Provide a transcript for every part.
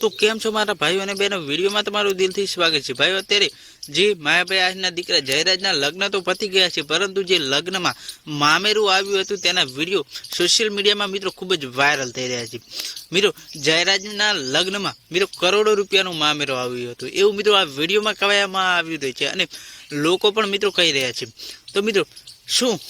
તો કેમ છો મારા ભાઈઓ અને બહેનો? વિડીયોમાં તમારું દિલથી સ્વાગત છે. ભાઈઓ, અત્યારે જે માયાભાઈ આજના દીકરા જયરાજના લગ્ન તો પતી ગયા છે, પરંતુ જે લગ્નમાં મામેરું આવ્યું હતું તેના વીડિયો સોશિયલ મીડિયામાં મિત્રો ખૂબ જ વાયરલ થઈ રહ્યા છે. મિત્રો, જયરાજના લગ્નમાં મિત્રો કરોડો રૂપિયાનું મામેરું આવ્યું હતું. એવું મિત્રો આ વિડીયોમાં કહેવામાં આવ્યું છે અને લોકો પણ મિત્રો કહી રહ્યા છે. તો મિત્રો શું?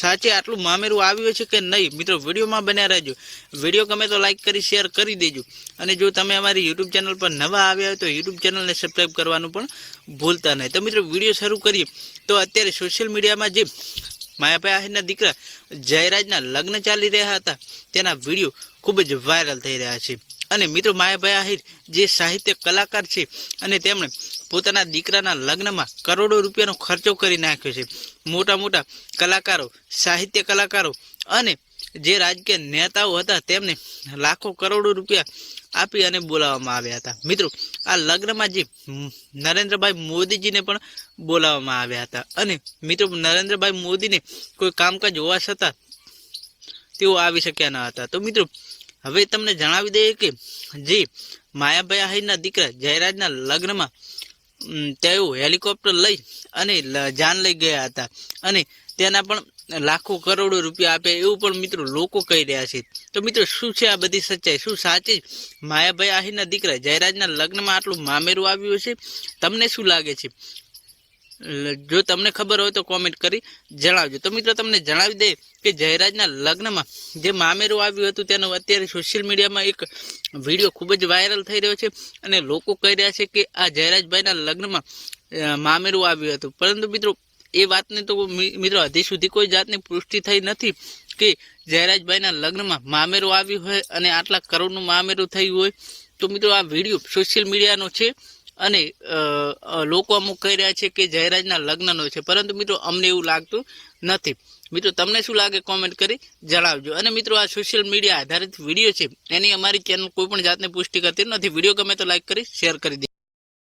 સાચે આટલું મામેરું આવ્યું છે કે નહીં? મિત્રો, વિડીયોમાં બન્યા રહેજો. વીડિયો ગમે તો લાઈક કરી શેર કરી દેજો. અને જો તમે અમારી યુટ્યુબ ચેનલ પર નવા આવ્યા હોય તો યુટ્યુબ ચેનલને સબસ્ક્રાઈબ કરવાનું પણ ભૂલતા નહીં. તો મિત્રો, વીડિયો શરૂ કરીએ. તો અત્યારે સોશિયલ મીડિયામાં જે માયાભાઈ આહિરના દીકરા જયરાજના લગ્ન ચાલી રહ્યા હતા, તેના વીડિયો ખૂબ જ વાયરલ થઈ રહ્યા છે. અને મિત્રો, માયાભાઈ આહિર જે સાહિત્ય કલાકાર છે અને તેમણે પોતાના દીકરાના લગ્નમાં કરોડો રૂપિયાનો ખર્ચો કરી નાખ્યો છે. મોટા મોટા કલાકારો, સાહિત્ય કલાકારો અને જે રાજકીય નેતાઓ હતા તેમને લાખો કરોડો રૂપિયા આપી અને બોલાવવામાં આવ્યા હતા. મિત્રો, આ લગ્નમાં જે નરેન્દ્રભાઈ મોદીજીને પણ બોલાવવામાં આવ્યા હતા. અને મિત્રો, નરેન્દ્રભાઈ મોદીને કોઈ કામકાજ હોવા છતાં તેઓ આવી શક્યા ન હતા. તો મિત્રો, હવે તમને જણાવી દઈએ કે જે માયાભાઈ આહિરના દીકરા જયરાજના લગ્નમાં તેઓ હેલિકોપ્ટર લઈ અને જાન લઈ ગયા હતા. અને તેના પણ લાખો કરોડો રૂપિયા આપે એવું પણ મિત્રો લોકો કહી રહ્યા છે. તો મિત્રો, શું છે આ બધી સચ્ચાઈ? શું સાચી? માયાભાઈ આહિરના દીકરા જયરાજના લગ્નમાં આટલું મામેરું આવ્યું છે તમને શું લાગે છે? જો તમને ખબર હોય તો કોમેન્ટ કરી જણાવજો. તો મિત્રો તમને જણાવી દે કે જયરાજના લગ્નમાં જે મામેરું આવ્યું હતું તેનો અત્યારે સોશિયલ મીડિયામાં એક વીડિયો ખૂબ જ વાયરલ થઈ રહ્યો છે અને લોકો કહી રહ્યા છે કે આ જયરાજભાઈના લગ્નમાં મામેરું આવ્યું હતું. પરંતુ મિત્રો એ વાતને તો મિત્રો હજી સુધી કોઈ જાતની પુષ્ટિ થઈ નથી કે જયરાજભાઈના લગ્નમાં મામેરું આવ્યું હોય અને આટલા કરોડનું મામેરું થયું હોય. તો મિત્રો આ વીડિયો સોશિયલ મીડિયાનો છે અને લોકો અમુક કહી રહ્યા છે કે જયરાજના લગ્નનો છે. પરંતુ મિત્રો, અમને એવું લાગતું નથી. મિત્રો, તમને શું લાગે? કોમેન્ટ કરી જણાવજો. અને મિત્રો, આ સોશિયલ મીડિયા આધારિત વીડિયો છે. એની અમારી ચેનલ કોઈ પણ જાતની પુષ્ટિ કરતી નથી. વીડિયો ગમે તો લાઈક કરી શેર કરી દે